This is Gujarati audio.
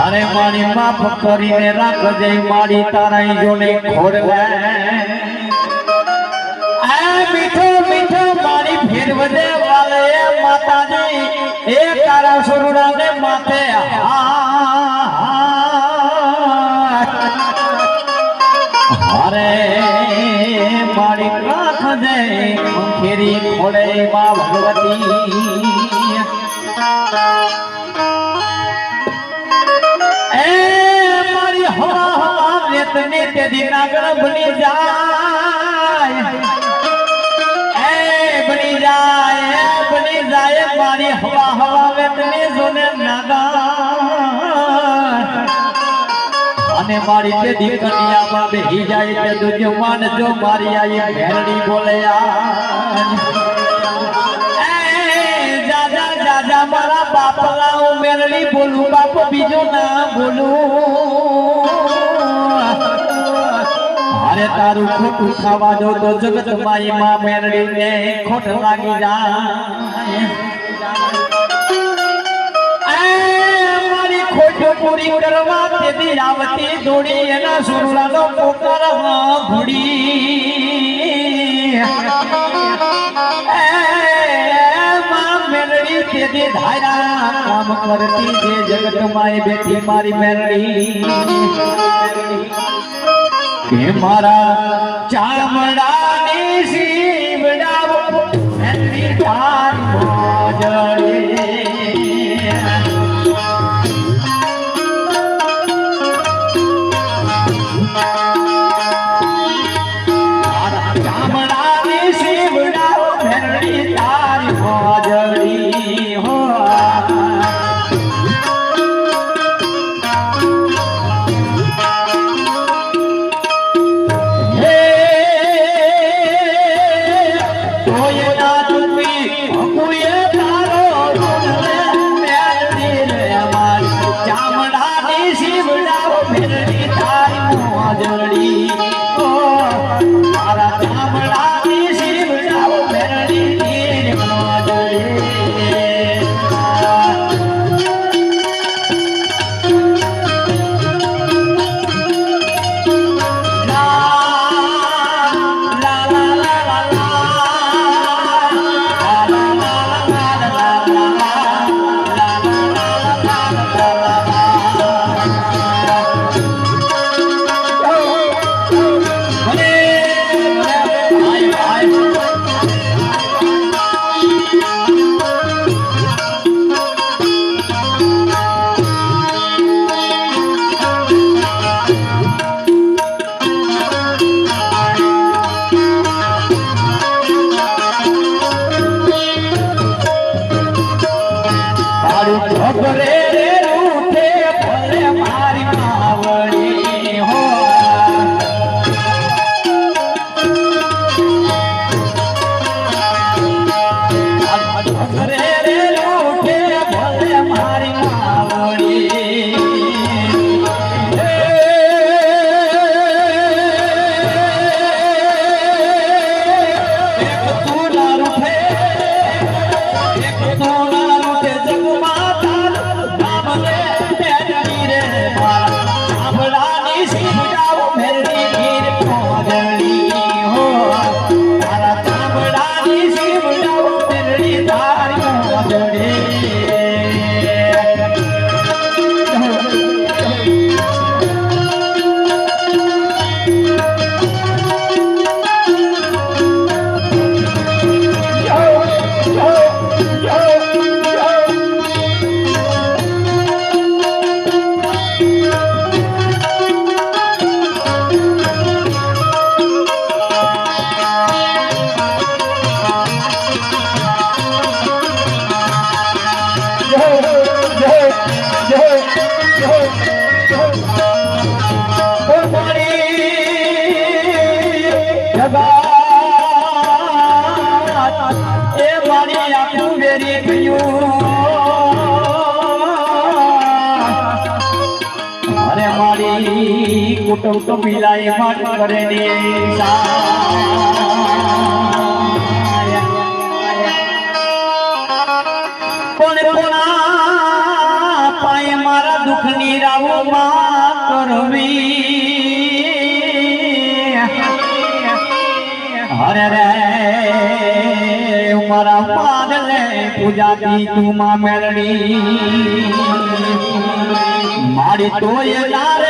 અરે મારી માફ કરીને રાખજે, મારી તારા જોને ખોડવે આ મીઠો મીઠો મારી ફેરવજે વાલે માતાજી, એ તારા સુરડાને માથે. અરે મારી દે ખેરી ખોડે માં ભગવતી હવા વેતની તેદી નાગર બની જાય. એ બની જાય બની જાય, મારી હવા હવા વેતની જોને નાગા અને મારી તે દીકરીયામાં બેહી જાય, તે દુજો માનજો મારી આઈ ભેરડી બોલે આ એ જાજા જાજા, મારા બોલું, બાપ બીજું ના બોલું. અરે તારું ખોટું ખાવા દો તો જગત માઈ માં મેરડી ને ખોટ લાગી જાય. મારી ખોટ પૂરી કરવા તેથી આવતી દોડી એના સુરલાનો પોકારમાં મેરડી તેથી ધારા કામ કરતી જગત માય બેઠી મારી મેરડી. કે મારા ચામડાની અરે મારી કુટુંબ મિલાય માટ કરે ને પણ અરે રે મારા માદલે પૂજાતી તું માં મેળડી મારી તોય નારે